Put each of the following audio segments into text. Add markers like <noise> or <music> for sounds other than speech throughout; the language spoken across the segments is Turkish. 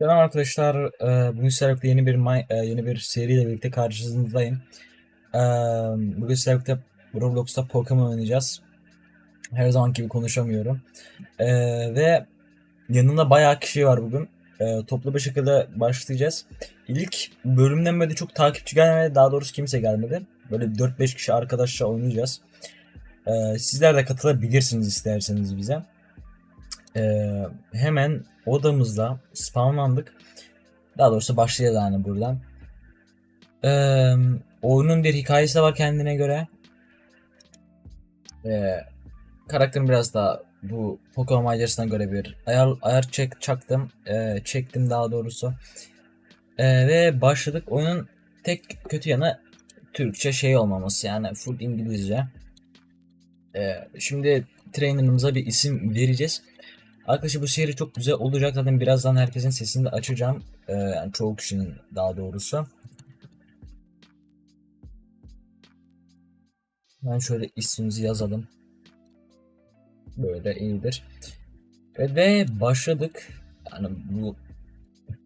Selam arkadaşlar. Ee, Bugün sizlerle yeni bir e, yeni bir seriyle birlikte karşınızdayım. Ee, Bugün sizlerle Roblox'ta Pokemon oynayacağız. Her zaman gibi konuşamıyorum. Ee, Ve yanımda bayağı kişi var bugün. Toplu bir şekilde başlayacağız. İlk bölümden beri çok takipçi gelmedi. Daha doğrusu kimse gelmedi. Böyle 4-5 kişi arkadaşla oynayacağız. Sizler de katılabilirsiniz isterseniz bize. Hemen odamızda spawnlandık. Daha doğrusu başlayalım yani buradan. Ee, oyunun bir hikayesi de var kendine göre. Ee, karakterim biraz daha bu Pokemon macerasına göre bir ayar, ayar çek, çaktım. Ee, çektim daha doğrusu. Ee, ve başladık. Oyunun tek kötü yanı Türkçe şey olmaması yani full İngilizce. Ee, şimdi trainer'ımıza bir isim vereceğiz. Arkadaşlar bu seri çok güzel olacak. Zaten birazdan herkesin sesini de açacağım. Ee, yani çoğu kişinin daha doğrusu. Ben şöyle ismimizi yazalım. Böyle iyidir. Ve de başladık. Yani bu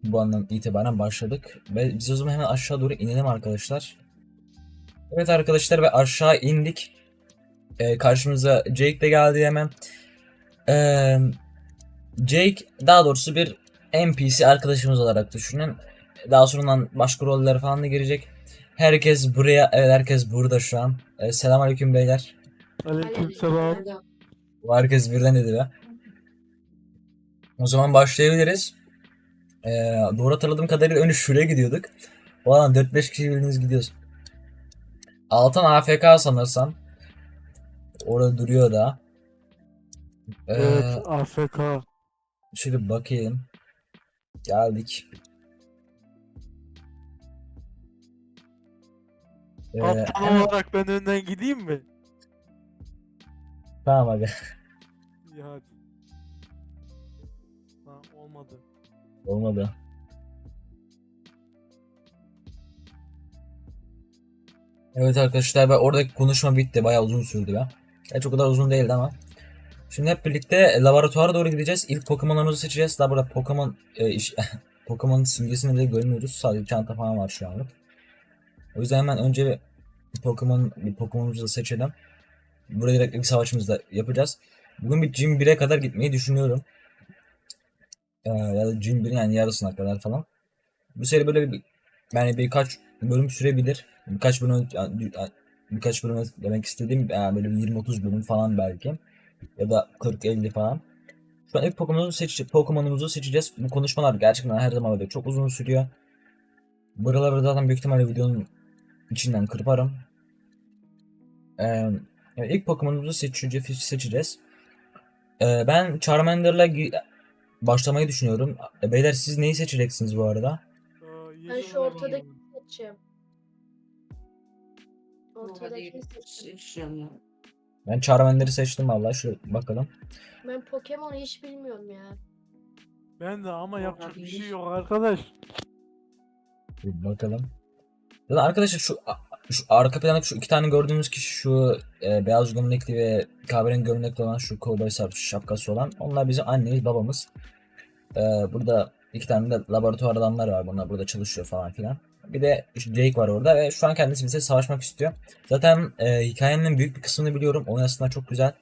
bu andan itibaren başladık. Ve biz o zaman hemen aşağı doğru inelim arkadaşlar. Evet arkadaşlar ve aşağı indik. Ee, karşımıza Jake de geldi hemen. Ee, Jake daha doğrusu bir NPC arkadaşımız olarak düşünün. Daha sonradan başka roller falan da girecek. Herkes buraya, evet herkes burada şu an. Ee, Selamünaleyküm beyler. Aleykümselam. Bu herkes birden dedi be. O zaman başlayabiliriz. Ee, doğru hatırladığım kadarıyla önce şuraya gidiyorduk. O alan 4-5 kişi bildiğiniz gidiyoruz. Altan AFK sanırsam. Orada duruyor da. Ee, Evet AFK. Şöyle bakayım. Geldik. Ee, Kaptan hemen- olarak ben önden gideyim mi? tamam aga. <laughs> İyi hadi. Ha, olmadı. Olmadı. Evet arkadaşlar ve oradaki konuşma bitti. Bayağı uzun sürdü ya. Gerçi o kadar uzun değildi ama. Şimdi hep birlikte laboratuvara doğru gideceğiz. İlk Pokemon'larımızı seçeceğiz. Daha burada Pokemon e, iş, <laughs> Pokemon simgesini bile görmüyoruz. Sadece çanta falan var şu anlık. O yüzden hemen önce bir Pokemon bir Pokemon'umuzu da seçelim. Burada direkt ilk savaşımızı da yapacağız. Bugün bir Gym 1'e kadar gitmeyi düşünüyorum. Ee, ya da Gym 1 yani yarısına kadar falan. Bu seri böyle bir yani birkaç bölüm sürebilir. Birkaç bölüm birkaç bölüm demek istediğim yani böyle bir 20-30 bölüm falan belki. Ya da 40-50 falan. Şu an ilk Pokemon'umuzu seç Pokemon'umuzu seçeceğiz. Bu konuşmalar gerçekten her zaman böyle çok uzun sürüyor. Buraları zaten büyük ihtimalle videonun içinden kırparım. Ee, yani ilk Pokemon'umuzu seçeceğiz. seçeceğiz. Ee, ben Charmander'la başlamayı düşünüyorum. E, Beyler siz neyi seçeceksiniz bu arada? Aa, Ben şu ortadaki seçeceğim. Ortadakini seçeceğim. Ben Charmander'ı seçtim valla. Şu bakalım. Ben Pokemon'u hiç bilmiyorum ya. Ben de ama yapacak bir şey yok arkadaş. Bir bakalım. Zaten arkadaşlar şu şu arka plandaki şu iki tane gördüğümüz kişi şu e, beyaz gömlekli ve kahverengi gömlekli olan şu kovboy şapkası olan onlar bizim annemiz babamız. E, burada iki tane de laboratuvar adamlar var bunlar burada çalışıyor falan filan. Bir de Jake var orada ve şu an kendisi bize savaşmak istiyor. Zaten e, hikayenin büyük bir kısmını biliyorum. Oyun aslında çok güzel.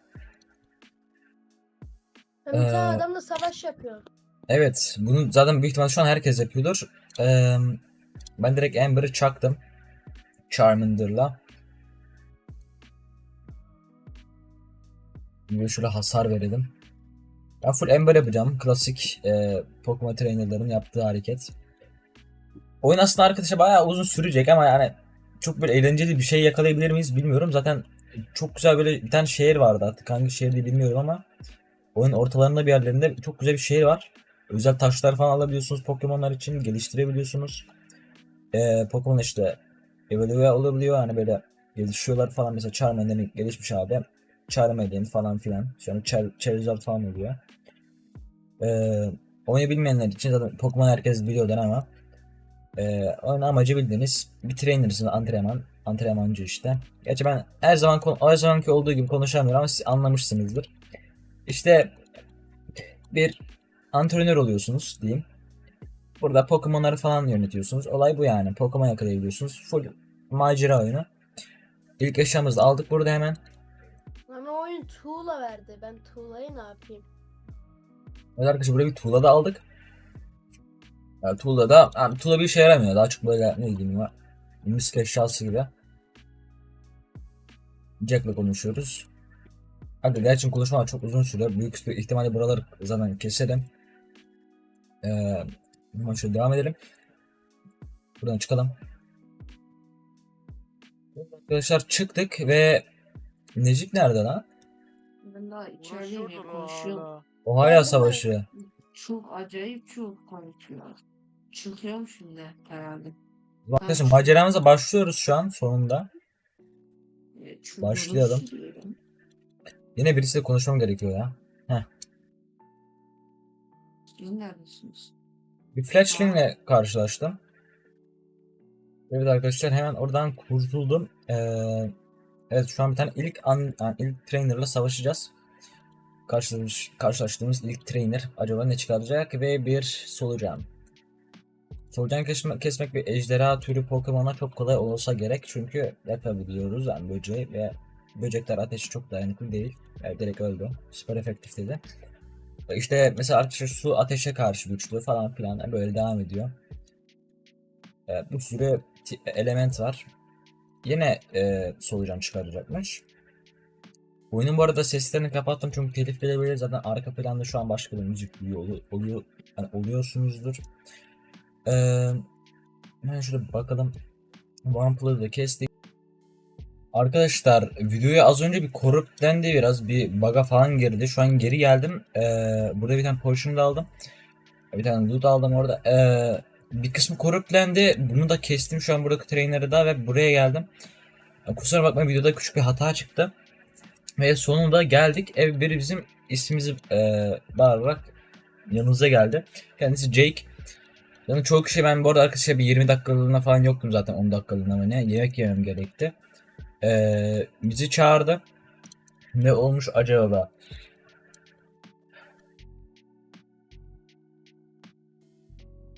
Tane Ee, adamla savaş yapıyor. Evet, bunu zaten büyük ihtimalle şu an herkes yapıyordur. Ee, ben direkt Amber'ı çaktım. Charmander'la. Şöyle hasar verelim. Ben full Amber yapacağım. Klasik e, Pokemon trainerların yaptığı hareket. Oyun aslında arkadaşa bayağı uzun sürecek ama yani çok böyle eğlenceli bir şey yakalayabilir miyiz bilmiyorum. Zaten çok güzel böyle bir tane şehir vardı artık hangi şehirde bilmiyorum ama oyun ortalarında bir yerlerinde çok güzel bir şehir var. Özel taşlar falan alabiliyorsunuz Pokemon'lar için geliştirebiliyorsunuz. Ee, Pokemon işte evolve olabiliyor hani böyle gelişiyorlar falan mesela Charmander'in gelişmiş abi. Charmander falan filan. An Char Charizard falan oluyor. Ee, oyunu bilmeyenler için zaten Pokemon herkes biliyordur ama ee, oyun amacı bildiğiniz bir trainersın antrenman antrenmancı işte. Gerçi ben her zaman her zamanki olduğu gibi konuşamıyorum ama siz anlamışsınızdır. İşte bir antrenör oluyorsunuz diyeyim. Burada Pokemon'ları falan yönetiyorsunuz. Olay bu yani. Pokemon yakalayabiliyorsunuz. Full macera oyunu. İlk eşyamızı aldık burada hemen. Oyun tuğla verdi. Ben tuğlayı ne yapayım? Evet arkadaşlar buraya bir tuğla da aldık. Yani tuğla da yani tuğla bir işe yaramıyor. Daha çok böyle ne diyeyim ya. Misk eşyası gibi. Jack'la konuşuyoruz. Hadi gerçi konuşmalar çok uzun sürüyor. Büyük ihtimalle buraları zaten keserim. Ee, şöyle devam edelim. Buradan çıkalım. Arkadaşlar çıktık ve Necip nerede lan? La konuşuyorum. la. Ohio? Savaşı. Çok acayip çok konuşuyor. Çıkıyorum şimdi herhalde. Arkadaşlar maceramıza başlıyoruz şu an sonunda. Ee, çünkü Başlayalım. Yine birisiyle konuşmam gerekiyor ya. Siz neredesiniz? Bir Fletchling'le karşılaştım. Evet arkadaşlar hemen oradan kurtuldum. Ee, evet şu an bir tane ilk an, yani ilk trainer'la savaşacağız. Karşılaş, karşılaştığımız ilk trainer acaba ne çıkaracak ve bir solucan. Solucan kesmek, kesmek bir ejderha türü Pokemon'a çok kolay olsa gerek çünkü yakabiliyoruz yani böceği ve böcekler ateşi çok dayanıklı değil. Yani direkt öldü. Süper efektif dedi. İşte mesela arkadaşlar su ateşe karşı güçlü falan filan böyle devam ediyor. Ee, bir sürü element var. Yine e, solucan çıkaracakmış. Oyunun bu arada seslerini kapattım çünkü telif gelebilir. Zaten arka planda şu an başka bir müzik duyuyor oluyor, yani oluyorsunuzdur. Ee, hemen bir bakalım. One Plus'ı da kestik. Arkadaşlar videoya az önce bir corruptlendi biraz bir bug'a falan girdi. Şu an geri geldim. Ee, burada bir tane potion da aldım. Bir tane loot aldım orada. Ee, bir kısmı corruptlendi. Bunu da kestim şu an buradaki trainer'ı da ve buraya geldim. Kusura bakmayın videoda küçük bir hata çıktı. Ve sonunda geldik. Ev biri bizim ismimizi e, bağırarak yanımıza geldi. Kendisi Jake. Yani çoğu kişi ben bu arada arkadaşlar bir 20 dakikalığına falan yoktum zaten 10 dakikalığına mı ne yemek yemem gerekti. Ee, bizi çağırdı. Ne olmuş acaba?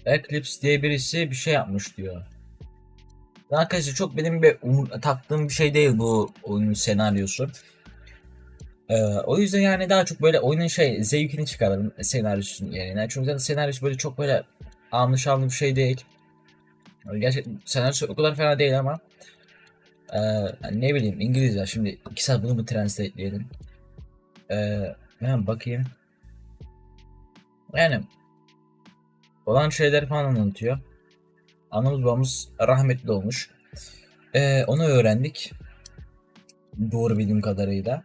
Eclipse diye birisi bir şey yapmış diyor. Arkadaşlar çok benim bir umur- taktığım bir şey değil bu oyunun senaryosu. Ee, o yüzden yani daha çok böyle oyunun şey zevkini çıkaralım senaryosunun yerine. Çünkü zaten senaryosu böyle çok böyle anlı şanlı bir şey değil. Gerçekten senaryosu o kadar fena değil ama ee, ne bileyim İngilizce şimdi iki saat bunu mu translate'leyelim? Ee, hemen bakayım. Yani olan şeyleri falan anlatıyor. Anamız babamız rahmetli olmuş. Ee, onu öğrendik. Doğru bildiğim kadarıyla.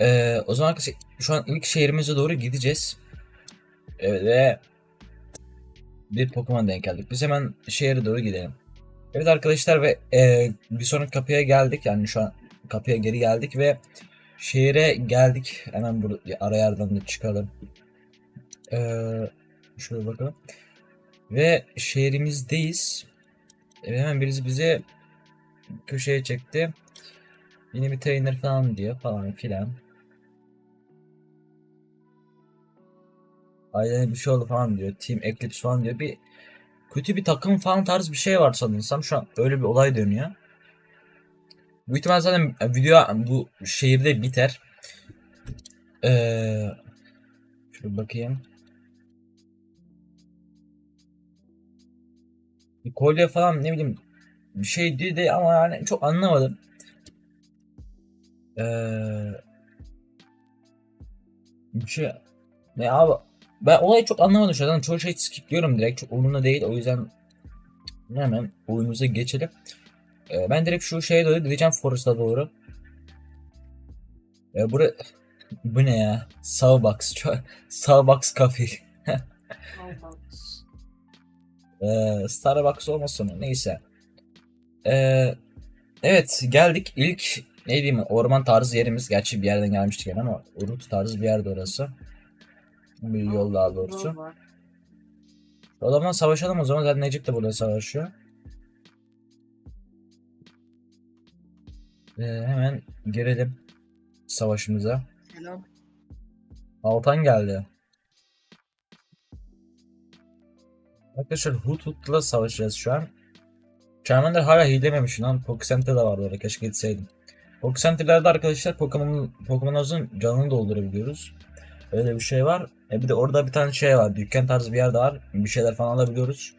Ee, o zaman şu an ilk şehrimize doğru gideceğiz. Evet, ve bir Pokemon denk geldik. Biz hemen şehre doğru gidelim. Evet arkadaşlar ve e, bir sonraki kapıya geldik. Yani şu an kapıya geri geldik ve şehre geldik. Hemen burada ara yerden de çıkalım. Ee, şöyle bakalım. Ve şehrimizdeyiz. E, hemen birisi bize köşeye çekti. Yine bir trainer falan diyor falan filan. Ailene bir şey oldu falan diyor. Team Eclipse falan diyor. Bir kötü bir takım falan tarz bir şey var sanırsam. Şu an öyle bir olay dönüyor. Bu ihtimal zaten video bu şehirde biter. Ee, şöyle bakayım. Kolye falan ne bileyim bir şeydi de ama yani çok anlamadım. Ee, şey ne abi ben olayı çok anlamadım şu an. Çoğu şey skipliyorum direkt. Çok umurumda değil. O yüzden hemen oyunumuza geçelim. Ee, ben direkt şu şeye doğru gideceğim Forest'a doğru. Ee, bura... <laughs> Bu ne ya? Starbucks. Starbucks Coffee. Starbucks. Ee, Starbucks olmasın neyse. Ee, evet geldik ilk ne diyeyim orman tarzı yerimiz. Gerçi bir yerden gelmiştik yani ama Urut tarzı bir yerde orası. Bir yol daha doğrusu. O zaman savaşalım o zaman zaten Necip de burada savaşıyor. Ee, hemen girelim savaşımıza. Selam. Altan geldi. Arkadaşlar Hutut'la savaşacağız şu an. Charmander hala hilememiş lan. Pokecenter de vardı orada keşke gitseydim. Pokecenter'larda arkadaşlar Pokemon Pokemon'un canını doldurabiliyoruz. Öyle bir şey var. E bir de orada bir tane şey var. Dükkan tarzı bir yer var. Bir şeyler falan alabiliyoruz.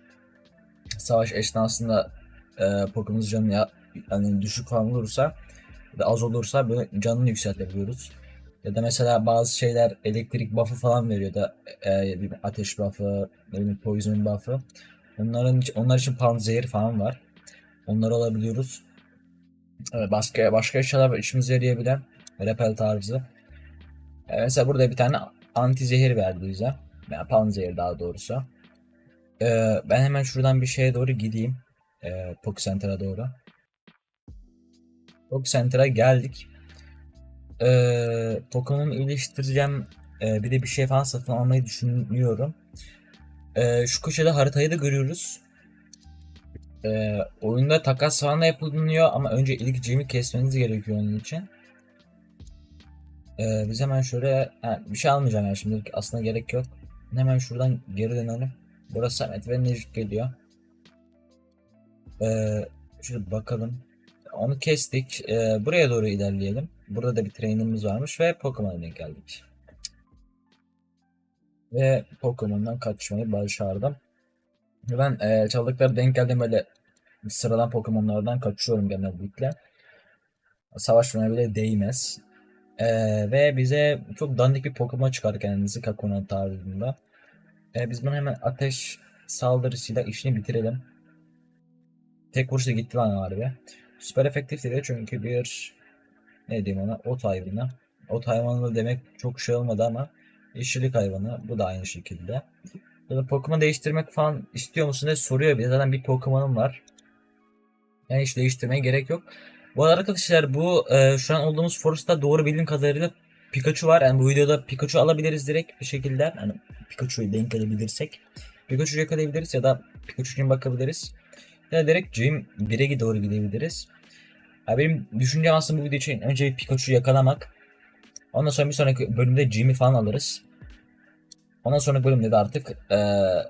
Savaş esnasında e, Pokemon'un canı ya, yani düşük falan olursa da az olursa böyle canını yükseltebiliyoruz. Ya da mesela bazı şeyler elektrik buff'ı falan veriyor da e, bir ateş buff'ı, ne bileyim poison buff'ı. Onların onlar için panzehir falan var. Onları alabiliyoruz. Evet, başka başka eşyalar var işimize yarayabilen repel tarzı. E, mesela burada bir tane anti zehir verdi bize. Yani panzehir daha doğrusu. E, ben hemen şuradan bir şeye doğru gideyim. E, Pokecenter'a doğru. Pokecenter'a geldik. E, Pokemon'u iyileştireceğim. E, bir de bir şey falan satın almayı düşünüyorum. E, şu köşede haritayı da görüyoruz. E, oyunda takas falan da yapılıyor ama önce ilk Jim'i kesmeniz gerekiyor onun için. E, biz hemen şöyle ha, bir şey almayacağım yani şimdilik aslında gerek yok. Hemen şuradan geri dönelim. Burası Samet ve Necip geliyor. Ee, şöyle bakalım. Onu kestik. Ee, buraya doğru ilerleyelim. Burada da bir trainimiz varmış ve Pokemon'a denk geldik. Ve Pokemon'dan kaçmayı başardım. Ben e, çaldıkları denk geldiğim böyle sıradan Pokemon'lardan kaçıyorum genellikle. Savaşmaya bile değmez. Ee, ve bize çok dandik bir Pokemon çıkardı kendisi Kakuna tarzında. Ee, biz bunu hemen ateş saldırısıyla işini bitirelim. Tek vuruşta gitti lan harbi. Süper efektif değil çünkü bir ne diyeyim ona ot hayvanı. Ot hayvanı demek çok şey olmadı ama yeşillik hayvanı bu da aynı şekilde. Da Pokemon değiştirmek falan istiyor musun diye soruyor bir zaten bir Pokemon'um var. Yani hiç değiştirmeye gerek yok. Bu arada arkadaşlar bu e, şu an olduğumuz Forest'ta doğru bildiğim kadarıyla Pikachu var. Yani bu videoda Pikachu alabiliriz direkt bir şekilde. Yani Pikachu'yu denk edebilirsek. Pikachu'yu yakalayabiliriz ya da Pikachu'ya bakabiliriz. Ya da direkt Gym 1'e doğru gidebiliriz. Ya benim düşüncem aslında bu video için önce bir Pikachu'yu yakalamak. Ondan sonra bir sonraki bölümde Gym'i falan alırız. Ondan sonraki bölümde de artık eee,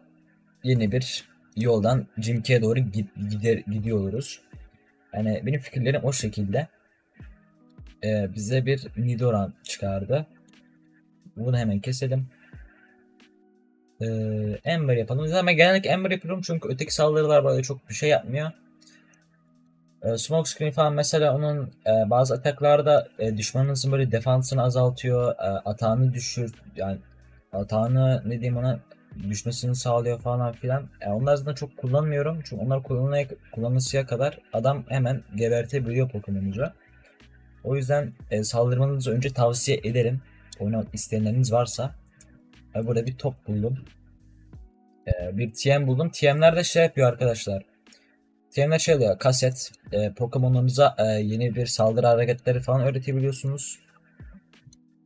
yeni bir yoldan Gym 2'ye doğru gid- gider, gidiyor oluruz. Yani benim fikirlerim o şekilde. Eee, bize bir Nidoran çıkardı. Bunu hemen keselim. Ee, Ember yapalım. Zaten ben genellikle Ember yapıyorum çünkü öteki saldırılar böyle çok bir şey yapmıyor. Ee, smoke screen falan mesela onun e, bazı ataklarda e, düşmanınızın böyle defansını azaltıyor, e, atağını düşür, yani atağını ne diyeyim ona düşmesini sağlıyor falan filan. E, onlar zaten çok kullanmıyorum çünkü onlar kullanılaya, kullanılısıya kadar adam hemen gebertebiliyor Pokemon'unuzu. O yüzden e, saldırmanızı önce tavsiye ederim. Oynamak isteyenleriniz varsa. Abi burada bir top buldum. Ee, bir TM buldum. TM'ler de şey yapıyor arkadaşlar. TM'ler şey oluyor. Kaset. E, Pokemon'larınıza e, yeni bir saldırı hareketleri falan öğretebiliyorsunuz.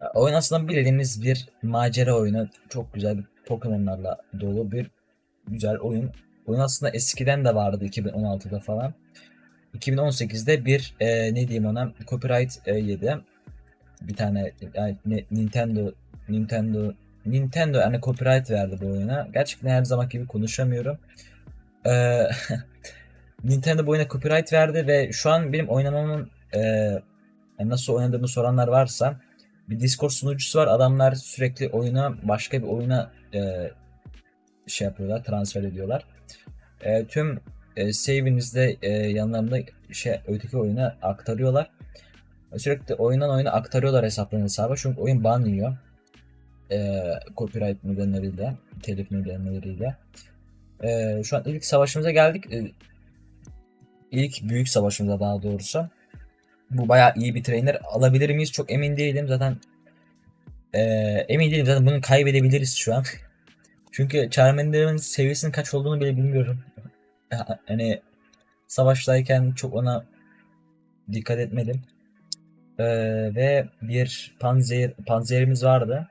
E, oyun aslında bildiğiniz bir macera oyunu. Çok güzel bir Pokemon'larla dolu bir güzel oyun. Oyun aslında eskiden de vardı 2016'da falan. 2018'de bir e, ne diyeyim ona copyright e, yedi. Bir tane yani Nintendo Nintendo Nintendo yani copyright verdi bu oyuna. Gerçekten her zaman gibi konuşamıyorum. Ee, <laughs> Nintendo bu oyuna copyright verdi ve şu an benim oynamamın e, nasıl oynadığımı soranlar varsa bir Discord sunucusu var. Adamlar sürekli oyuna başka bir oyuna e, şey yapıyorlar, transfer ediyorlar. E, tüm e, save'inizde e, yanlarında şey öteki oyuna aktarıyorlar. Sürekli oyundan oyuna aktarıyorlar hesaplarını hesaba çünkü oyun ban yiyor e, copyright nedenleriyle, telif nedenleriyle. E, şu an ilk savaşımıza geldik. E, ilk büyük savaşımıza daha doğrusu. Bu bayağı iyi bir trainer. Alabilir miyiz? Çok emin değilim. Zaten e, emin değilim. Zaten bunu kaybedebiliriz şu an. <laughs> Çünkü Charmander'ın seviyesinin kaç olduğunu bile bilmiyorum. Ya, Hani savaştayken çok ona dikkat etmedim. E, ve bir panzer panzerimiz vardı.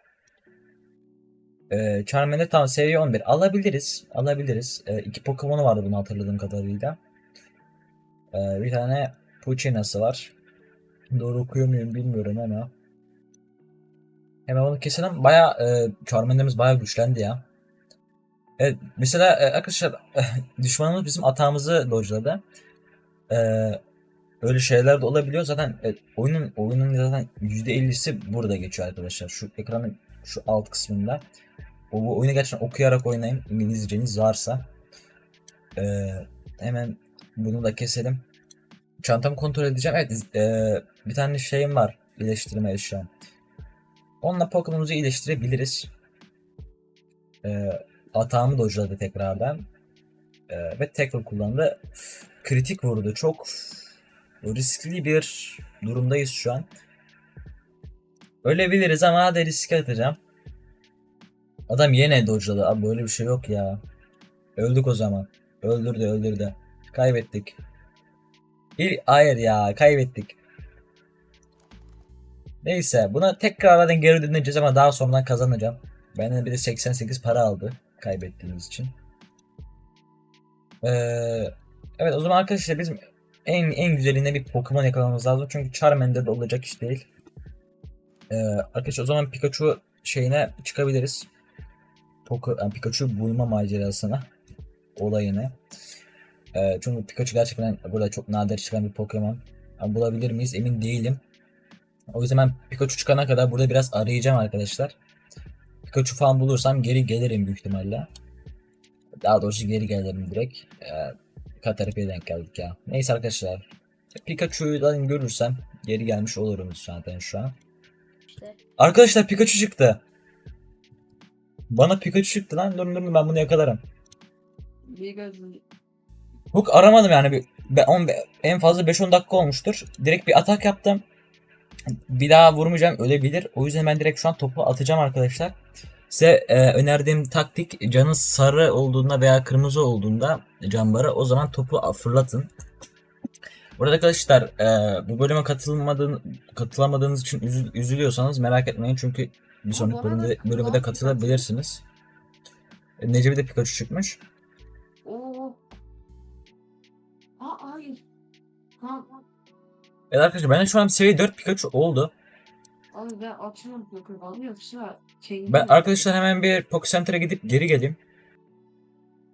Ee, Charmander tamam seviye 11. Alabiliriz. Alabiliriz. Ee, iki Pokemon'u vardı bunu hatırladığım kadarıyla. Ee, bir tane Puchina'sı var. Doğru okuyor muyum bilmiyorum ama. Hemen onu keselim. Baya e, Charmander'ımız baya güçlendi ya. Evet, mesela e, arkadaşlar <laughs> düşmanımız bizim atağımızı dodge'ladı. E, öyle şeyler de olabiliyor. Zaten e, oyunun oyunun zaten %50'si burada geçiyor arkadaşlar. Şu ekranın şu alt kısmında. O, bu oyunu gerçekten okuyarak oynayın. İngilizceniz varsa. E, hemen bunu da keselim. Çantamı kontrol edeceğim. Evet, e, bir tane şeyim var. İyileştirme eşyam. Onunla Pokemon'umuzu iyileştirebiliriz. E, atağımı dojladı tekrardan. E, ve tackle kullandı. Kritik vurdu. Çok riskli bir durumdayız şu an. Ölebiliriz ama hadi riske atacağım. Adam yine dojladı. Abi böyle bir şey yok ya. Öldük o zaman. Öldürdü öldürdü. Kaybettik. Bir hayır ya kaybettik. Neyse buna tekrardan geri döneceğiz ama daha sonradan kazanacağım. Benden bir de 88 para aldı kaybettiğimiz için. Ee, evet o zaman arkadaşlar bizim en en güzeline bir Pokemon yakalamamız lazım. Çünkü Charmander'de olacak iş değil. Ee, arkadaşlar o zaman Pikachu şeyine çıkabiliriz. Poke, yani Pikachu bulma macerasına olayını. Ee, çünkü Pikachu gerçekten burada çok nadir çıkan bir Pokemon. Yani bulabilir miyiz emin değilim. O yüzden ben Pikachu çıkana kadar burada biraz arayacağım arkadaşlar. Pikachu falan bulursam geri gelirim büyük ihtimalle. Daha doğrusu geri gelirim direkt. Ee, Katarpi'ye denk geldik ya. Neyse arkadaşlar. Pikachu'dan görürsem geri gelmiş olurum zaten şu an. İşte. Arkadaşlar Pikachu çıktı. Bana Pikachu çıktı lan. Durun durun ben bunu yakalarım. Mega Hook aramadım yani. Bir, ben on- en fazla 5-10 dakika olmuştur. Direkt bir atak yaptım. Bir daha vurmayacağım ölebilir. O yüzden ben direkt şu an topu atacağım arkadaşlar. Size e, önerdiğim taktik canın sarı olduğunda veya kırmızı olduğunda can barı o zaman topu fırlatın. Burada arkadaşlar e, bu bölüme katılmadığın, katılamadığınız için üzül- üzülüyorsanız merak etmeyin çünkü bir sonraki bölümde, bölüme de katılabilirsiniz. Necip'e de Pikachu çıkmış. Evet arkadaşlar bende şu an seviye 4 Pikachu oldu. abi ben açıyorum Pokemon'u yoksa kendim Ben arkadaşlar hemen bir Pokecenter'a gidip geri geleyim.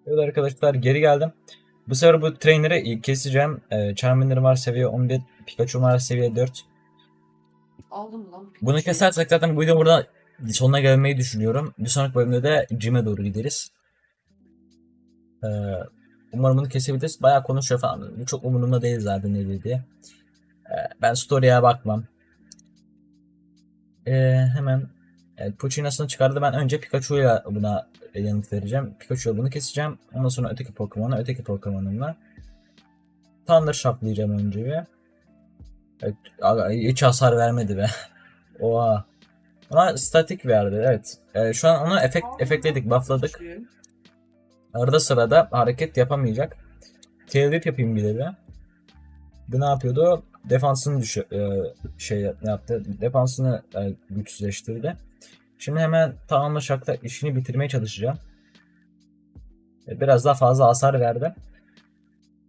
Evet arkadaşlar geri geldim. Bu sefer bu trainer'ı keseceğim. Ee, Charmander var seviye 11, Pikachu var seviye 4. aldım lan. Bunu Pikachu'yu. kesersek zaten bu video burada sonuna gelmeyi düşünüyorum. Bir sonraki bölümde de Jim'e doğru gideriz. Ee, umarım bunu kesebiliriz. Bayağı konuşuyor falan. Çok umurumda değil zaten ne diye. Ee, ben story'e bakmam. Ee, hemen evet, Puccina'sını çıkardı. Ben önce Pikachu'ya buna yanıt vereceğim. Pikachu'ya bunu keseceğim. Ondan sonra öteki Pokemon'a, öteki Pokemon'umla. Thunder Shock'layacağım önce bir. Evet, hiç hasar vermedi be. <laughs> Oha. Ona statik verdi evet. Ee, şu an ona efekt efektledik, buffladık. Arada sırada hareket yapamayacak. Tail whip yapayım bir de. Bu ne yapıyordu? Defansını düşü e, şey yaptı. Defansını e, güçsüzleştirdi. Şimdi hemen tamamla şakta işini bitirmeye çalışacağım. E, Biraz daha fazla hasar verdi.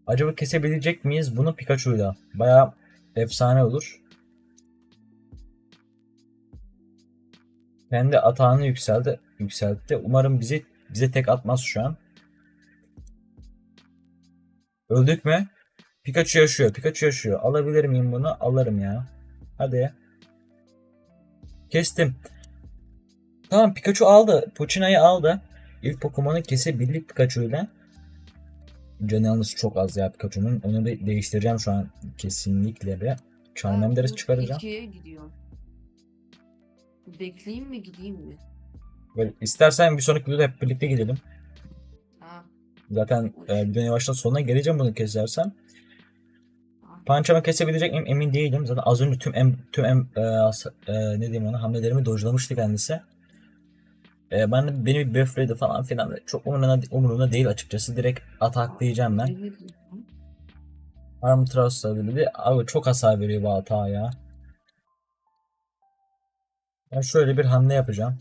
Acaba kesebilecek miyiz bunu Pikachu'yla? Baya efsane olur. Kendi atağını yükseldi, yükseltti. Umarım bizi bize tek atmaz şu an. Öldük mü? Pikachu yaşıyor. Pikachu yaşıyor. Alabilir miyim bunu? Alırım ya. Hadi. Kestim. Tamam Pikachu aldı. Puccina'yı aldı. İlk Pokemon'u kesebildik Pikachu ile. Canı yalnız çok az ya Pikachu'nun. Onu da değiştireceğim şu an kesinlikle bir. Charmander'ı çıkaracağım. ikiye gidiyorum. Bekleyeyim mi gideyim mi? Böyle istersen bir sonraki videoda hep birlikte gidelim. Zaten e, videonun yavaştan sonuna geleceğim bunu kesersem. Pançama kesebilecek miyim emin değilim. Zaten az önce tüm em, tüm em, e, e, ne diyeyim ona hamlelerimi dojlamıştı kendisi. E, ben beni bir buffledi falan filan. Çok umurumda, umurumda değil açıkçası. Direkt ataklayacağım ben. Arm Thrust dedi. Abi çok hasar veriyor bu hata ya. Ben şöyle bir hamle yapacağım.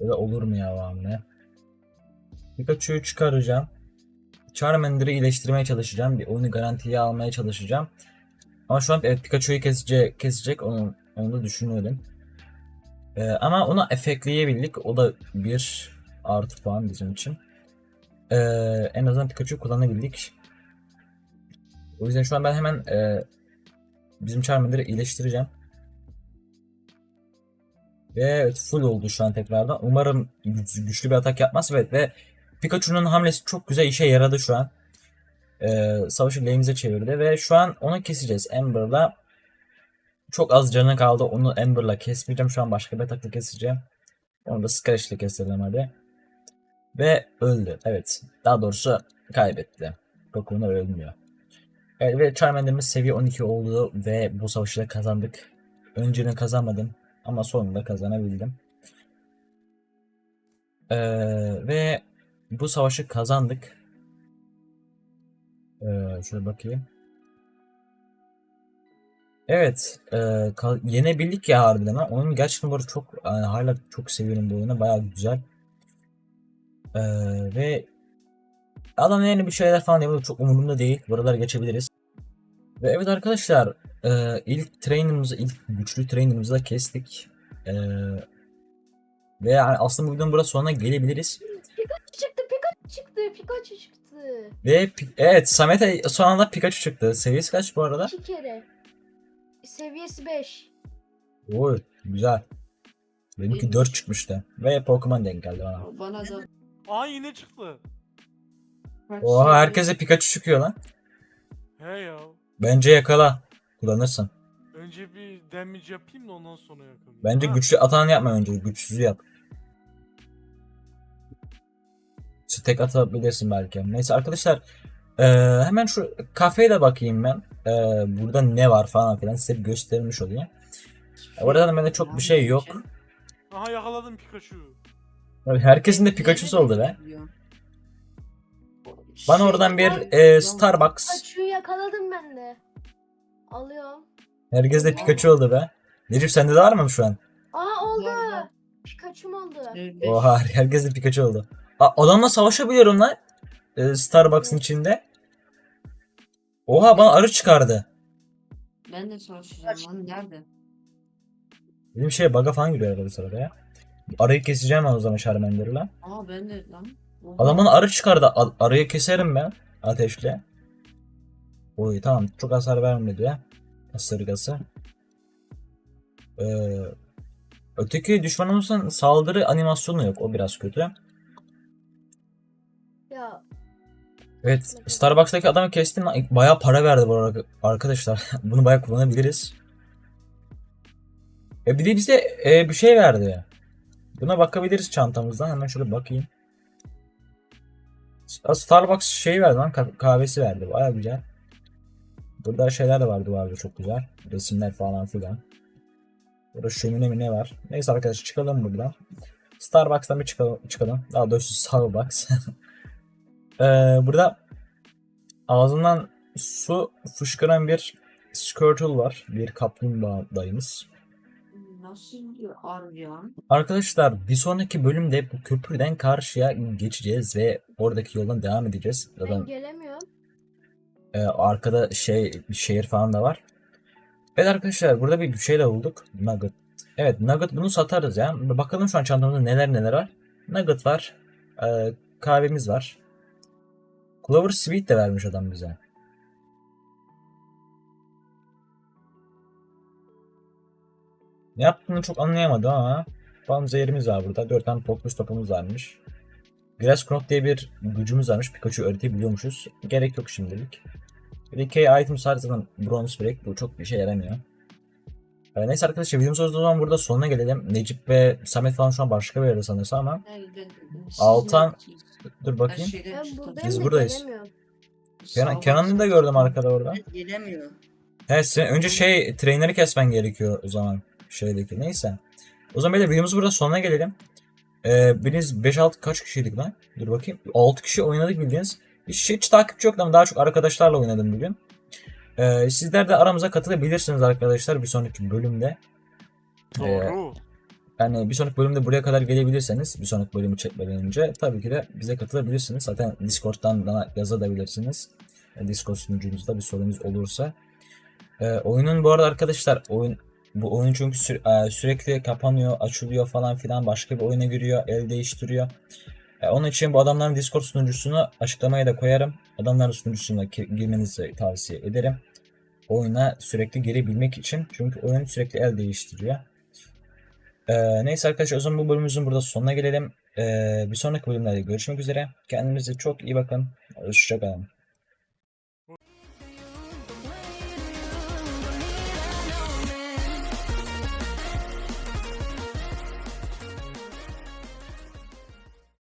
Böyle olur mu ya bu hamle? Pikachu'yu çıkaracağım. Charmander'ı iyileştirmeye çalışacağım. Bir oyunu garantiye almaya çalışacağım. Ama şu an evet, Pikachu'yu kesecek, kesecek onu, onu da düşünüyorum. Ee, ama onu efektleyebildik. O da bir artı puan bizim için. Ee, en azından Pikachu kullanabildik. O yüzden şu an ben hemen e, bizim Charmander'ı iyileştireceğim. Ve evet full oldu şu an tekrardan. Umarım güç- güçlü bir atak yapmaz ve, ve Pikachu'nun hamlesi çok güzel işe yaradı şu an. Ee, savaşı lehimize çevirdi ve şu an onu keseceğiz Ember'la. Çok az canı kaldı. Onu Ember'la kesmeyeceğim. Şu an başka bir atakla keseceğim. Onu da Scarish'le keselim hadi. Ve öldü. Evet. Daha doğrusu kaybetti. Pokemon'lar ölmüyor. Evet ve Charmander'ımız seviye 12 oldu ve bu savaşı da kazandık. Önceden kazanmadım ama sonunda kazanabildim. Ee, ve bu savaşı kazandık. Ee, şöyle bakayım. Evet, e, yenebildik ya harbiden ha. Oyunu gerçekten bu çok yani hala çok seviyorum bu oyunu. Bayağı güzel. Ee, ve adam yani bir şeyler falan yapıyor. Çok umurumda değil. Buraları geçebiliriz. Ve evet arkadaşlar, e, ilk trainer'ımızı, ilk güçlü trainer'ımızı da kestik. E, ve yani aslında bu videonun burada sonuna gelebiliriz. Çıktı Pikachu çıktı Pikachu çıktı. Ve pi- evet Samet'e son anda Pikachu çıktı. Seviyesi kaç bu arada? İki kere. Seviyesi 5. Oy güzel. Benimki 4 çıkmıştı. Ve Pokemon denk geldi bana. Bana da Aa yine çıktı. Oha seviye- herkese Pikachu çıkıyor lan. He ya. Bence yakala. Kullanırsın. Önce bir damage yapayım da ondan sonra yapayım. Bence Ha, güçlü atan yapma önce. Güçsüzü yap. İşte tek atabilirsin belki. Neyse arkadaşlar. eee, hemen şu kafeye de bakayım ben. Eee, burada ne var falan filan size göstermiş olayım. Orada da bende çok bir şey yok. Aha yakaladım Pikachu. Abi Herkesin de Pikachu'su oldu be. Bana Şey, oradan bir eee, Starbucks. Pikachu'yu yakaladım ben de. Alıyorum. Herkes de Pikachu oldu be. Necip sende de var mı şu an? Aa oldu. Pikachu'm oldu. Oha herkes de Pikachu oldu. A, adamla savaşabiliyorum lan. Eee, Starbucks'ın içinde. Oha bana arı çıkardı. Ben de çalışacağım lan nerede? Benim şey bug'a falan giriyor arada bu sırada ya. Arıyı keseceğim ben o zaman Charmander'la. Aa ben de lan. Oha. Adam bana arı çıkardı. A- arıyı keserim ben ateşle. Oy tamam çok hasar vermedi ya. Isırgası. Ee, öteki düşmanımızın saldırı animasyonu yok. O biraz kötü. Evet Starbucks'taki adamı kestim. Bayağı para verdi bu arada arkadaşlar. <laughs> Bunu bayağı kullanabiliriz. E bir de bize e, bir şey verdi. Buna bakabiliriz çantamızdan. Hemen şöyle bakayım. Starbucks şey verdi lan ka- kahvesi verdi. Bayağı güzel. Burada şeyler de vardı vardı çok güzel. Resimler falan filan. Burada şömine mi ne var? Neyse arkadaşlar çıkalım buradan. Starbucks'tan bir çıkalım. çıkalım. Daha doğrusu Starbucks. <laughs> Ee, burada ağzından su fışkıran bir Squirtle var. Bir kaplumbağa dayımız. Nasıl bir aryan? Arkadaşlar bir sonraki bölümde bu köprüden karşıya geçeceğiz ve oradaki yoldan devam edeceğiz. ben Zaten gelemiyorum. e, arkada şey bir şehir falan da var. Evet arkadaşlar burada bir şey de bulduk. Nugget. Evet Nugget bunu satarız ya. Bakalım şu an çantamızda neler neler var. Nugget var. e, kahvemiz var. Clover Sweet de vermiş adam bize. Ne yaptığını çok anlayamadım ama Panzehirimiz var burada. 4 tane Pokus topumuz varmış. Grass Knot diye bir gücümüz varmış. Pikachu öğretebiliyormuşuz. Gerek yok şimdilik. Bir de K items var zaten Bronze Break. Bu çok bir şey yaramıyor. Ee, neyse arkadaşlar videomuz o zaman burada sonuna gelelim. Necip ve Samet falan şu an başka bir yerde sanırsam ama. Altan- Dur Her bakayım. şeyden Ben çıktım. buradayım Biz da buradayız. gelemiyorum. Kenan, Kenan'ı da gördüm arkada orada. Gelemiyor. Evet sen önce şey trainer'ı kesmen gerekiyor o zaman şeydeki neyse. O zaman böyle videomuz burada sonuna gelelim. Ee, biriniz 5-6 kaç kişiydik lan? Dur bakayım. 6 kişi oynadık bildiğiniz. Hiç, hiç takipçi yoktu ama daha çok arkadaşlarla oynadım bugün. Ee, sizler de aramıza katılabilirsiniz arkadaşlar bir sonraki bölümde. Ee, Doğru. Yani bir sonraki bölümde buraya kadar gelebilirseniz bir sonraki bölümü çekmeden önce tabii ki de bize katılabilirsiniz. Zaten Discord'dan bana yazabilirsiniz. E, Discord sunucunuzda bir sorunuz olursa. E, oyunun bu arada arkadaşlar oyun Bu oyun çünkü sü- e, sürekli kapanıyor, açılıyor falan filan. Başka bir oyuna giriyor, el değiştiriyor. E, onun için bu adamların Discord sunucusunu açıklamaya da koyarım. Adamların sunucusuna girmenizi tavsiye ederim. Oyuna sürekli girebilmek için. Çünkü oyun sürekli el değiştiriyor. E, neyse arkadaşlar o zaman bu bölümümüzün burada sonuna gelelim. E, bir sonraki bölümlerde görüşmek üzere. Kendinize çok iyi bakın. Hoşçakalın.